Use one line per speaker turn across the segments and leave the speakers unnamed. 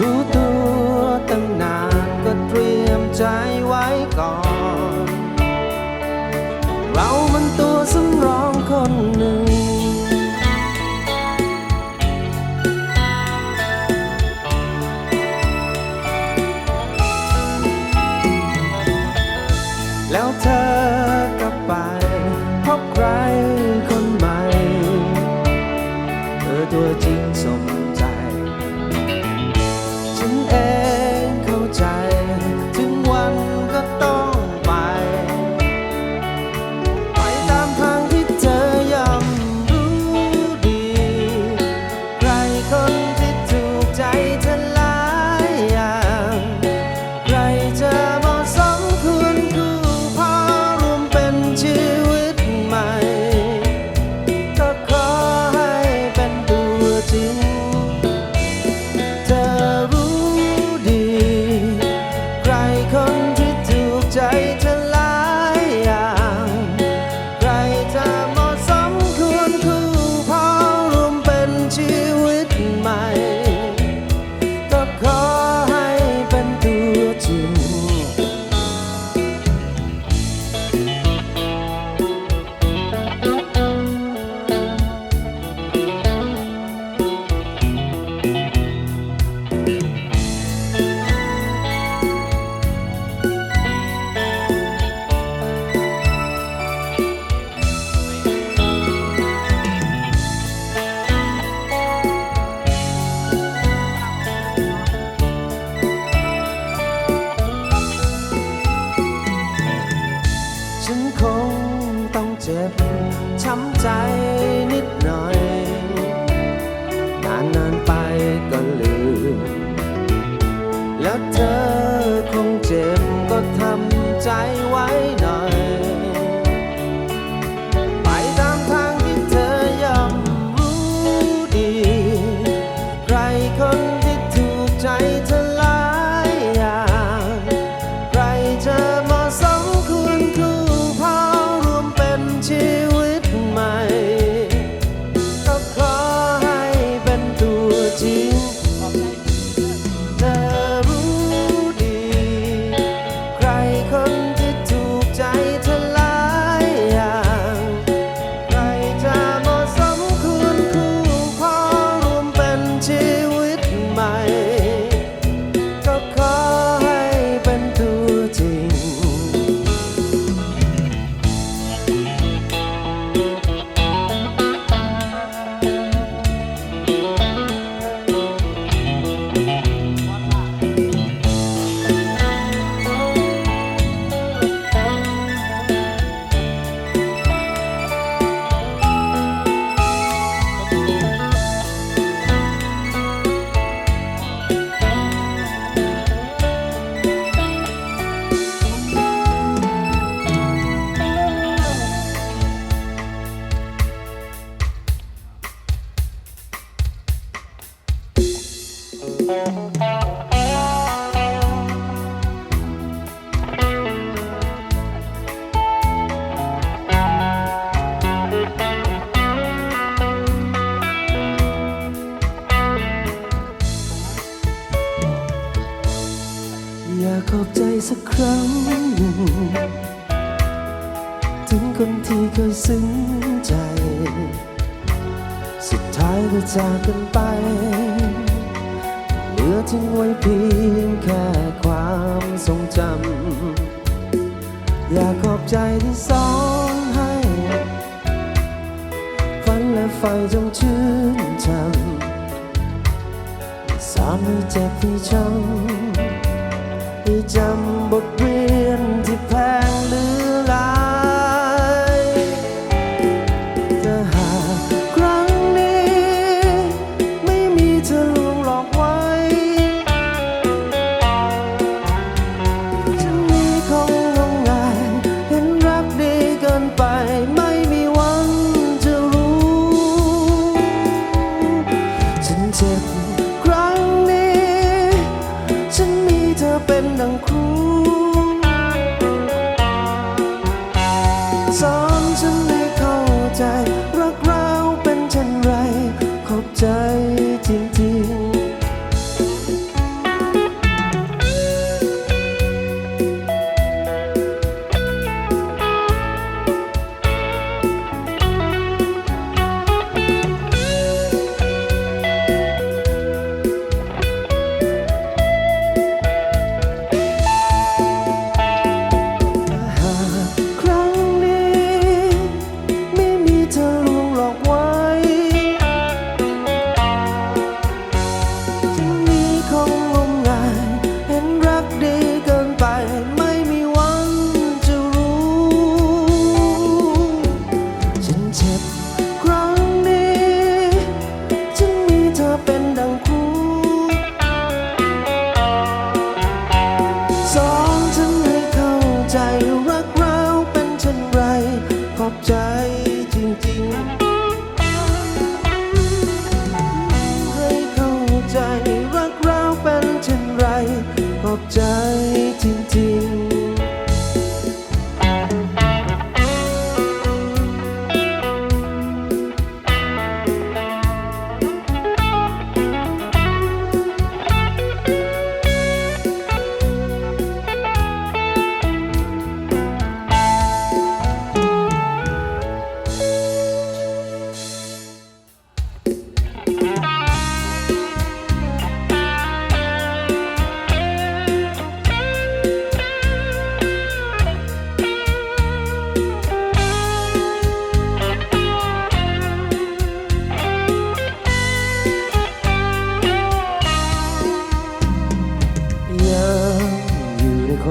fruto ำใจไว้ จากกันไป เหลือทิ้งไว้เพียงแค่ความทรงจำ อยากขอบใจที่สอนให้ ฝันและไฟจงชื่นชำสามีเจ็บที่ช้ำให้จำบทเรียน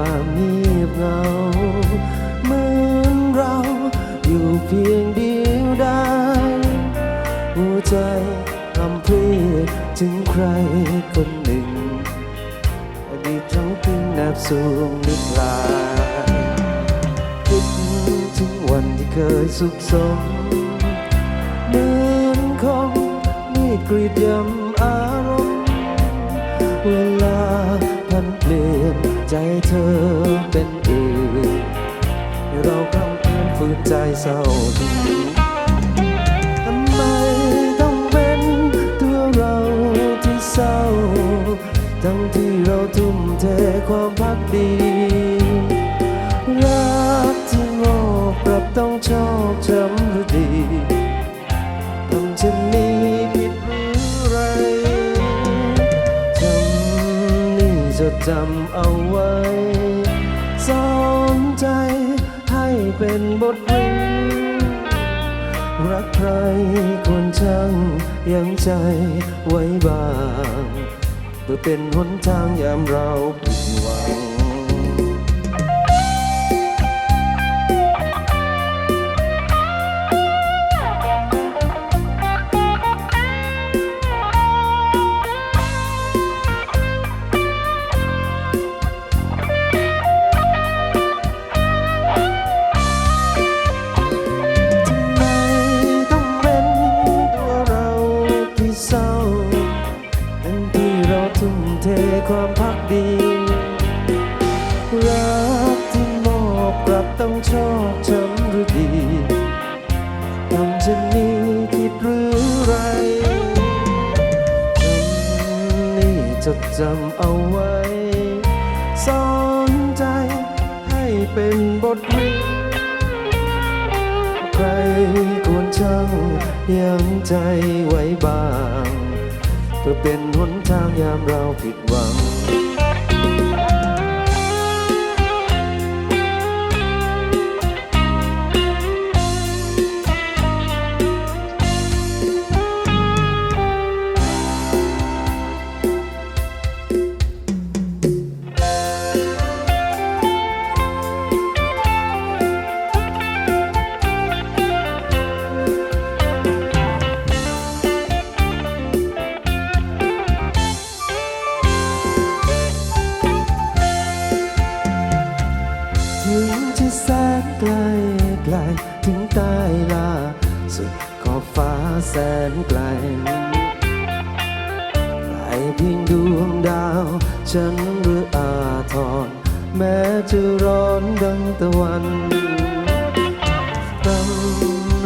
ความเงียบเหงา เหมือนเราอยู่เพียงเดียวดายหัวใจทำเพลงถึงใครคนหนึ่ง อดีตทั้งคืนแนบสูงนึกลายคิดถึงวันที่เคยสุขสมเหมือนคงมีดกรีดยำอารมณ์เวลาพันเปลี่ยน ใจเธอเป็นอื่นเราคำเพียนฝืนใจเศร้าถึงทำไมต้องเป็นตัวเราที่เศร้า ทั้งที่เราทุ่มเทความพักดี รักที่โง่กลับต้องชอบช้ำหรือดีทำฉันนี้ผิดหรือไรจำนี่จดจำ เอาไว้สอนใจให้เป็นบทเรียนรักใครควรช่างยังใจไว้บ้างเพื่อเป็นหนทางยามเราผิดหวัง ใครควรช่างยังใจไว้บ้าง เพื่อเป็นหนทางยามเราผิดหวัง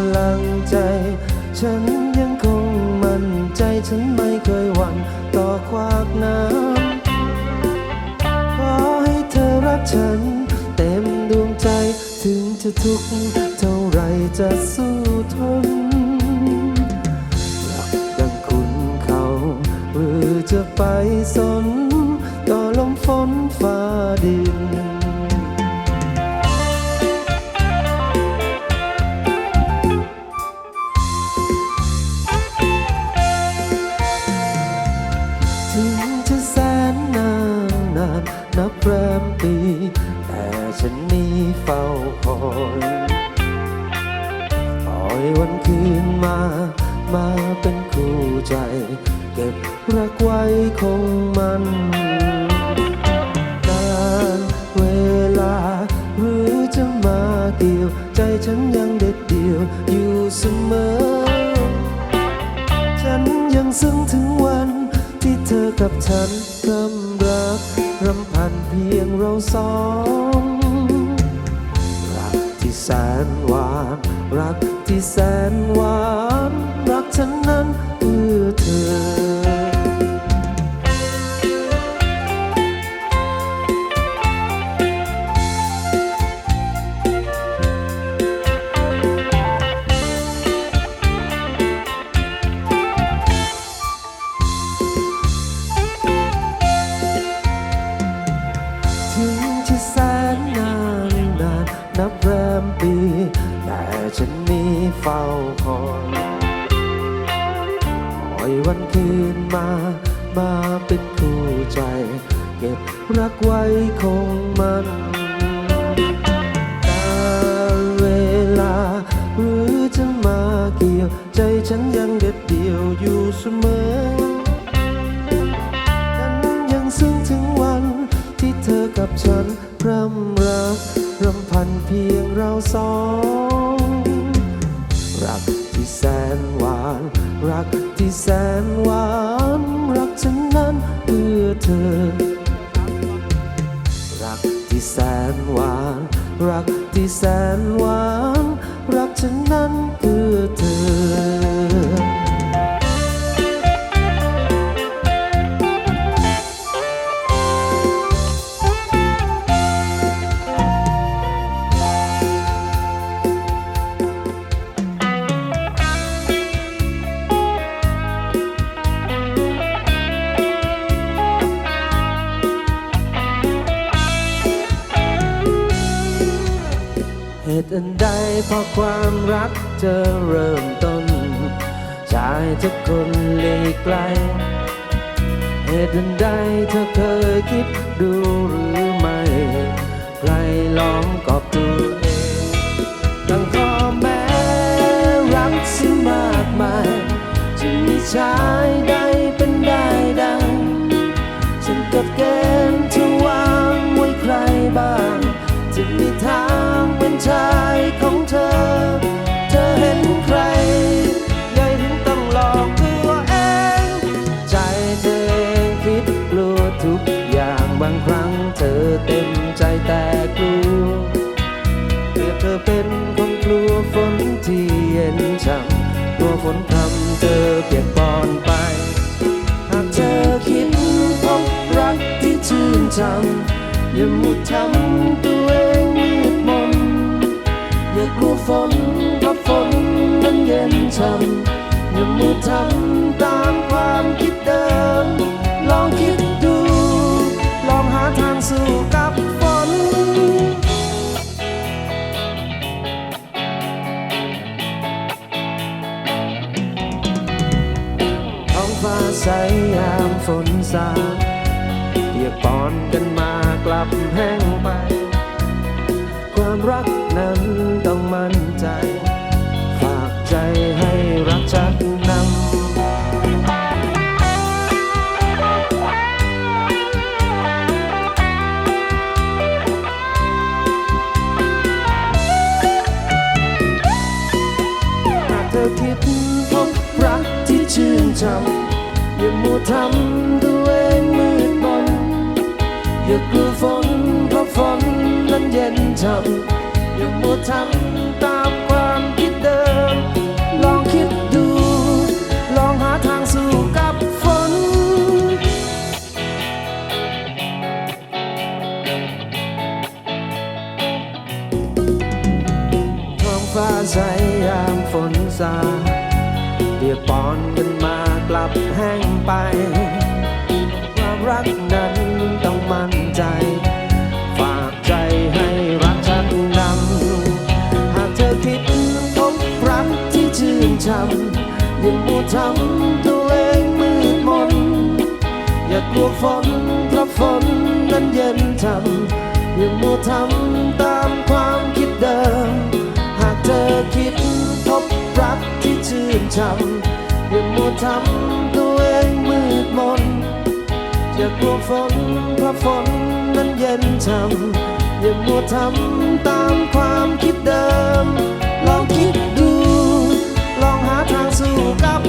ำลังใจ ฉันยังคงมั่นใจเฉนไม่เคยหวั่นต่อควากน้ำขอให้เธอรักฉัน เต็มดวงใจถึงจะทุกข์เท่าไรจะสู้ทนรักดังคุณเขาหรือจะไปสน ต่อลมฝนฟ้าดิน ซึ้งถึงวัน ที่เธอกับฉันเริ่มรักรำพันเพียงเราสองรักที่แสนหวาน รักที่แสนหวาน รักฉันนั้น กับฉันพร่ำรักรำพันเพียงเราสอง รักที่แสนหวาน รักที่แสนหวาน รักฉันนั้นเพื่อเธอ รักที่แสนหวาน รักที่แสนหวาน รักฉันนั้นักจะเริ่มต้น ชายทุกคนหลีกไกล เหตุใดเธอเคยคิดดูหรือ เธอเต็มใจแต่กลัวเปรียบเธอเป็นคนกลัวฝนที่เย็นช่ำกลัวฝนทำเธอเปียกปอนไปหากเธอคิดพบรักที่ชื่นช่ำอย่ามุดทำตัว ฝนสาดเปียกปอนกันมากลับแห้งไป ความรักนั้นต้องมั่นใจ ฝากใจให้รักชักนำหากเธอคิดพบรักที่ชื่นช่ำอย่ามัว ทำตัวเองมืดมนอย่ากลัวฝนเพราะฝนนั้นเย็นช่ำอย่ามัวทำตามความคิดเดิม ลองคิดดู ลองหาทางสู้กับฝน ท้องฟ้าใสยามฝนสา แห้งไปความรักนั้นต้องมั่นใจ ฝากใจให้รักชักนำหากเธอคิดพบรักที่ชื่นช่ำอย่ามัวทำตัวเองมืดมน อย่ากลัวฝนเพราะฝนนั้นเย็นช่ำอย่ามัวทำตามความคิดเดิม หากเธอคิดพบรักที่ชื่นช่ำอย่ามัวทำ กลัวฝนเพราะฝนนั้นเย็นช่ำอย่ามัวทำตามความคิดเดิม ลองคิดดู ลองหาทางสู้กับ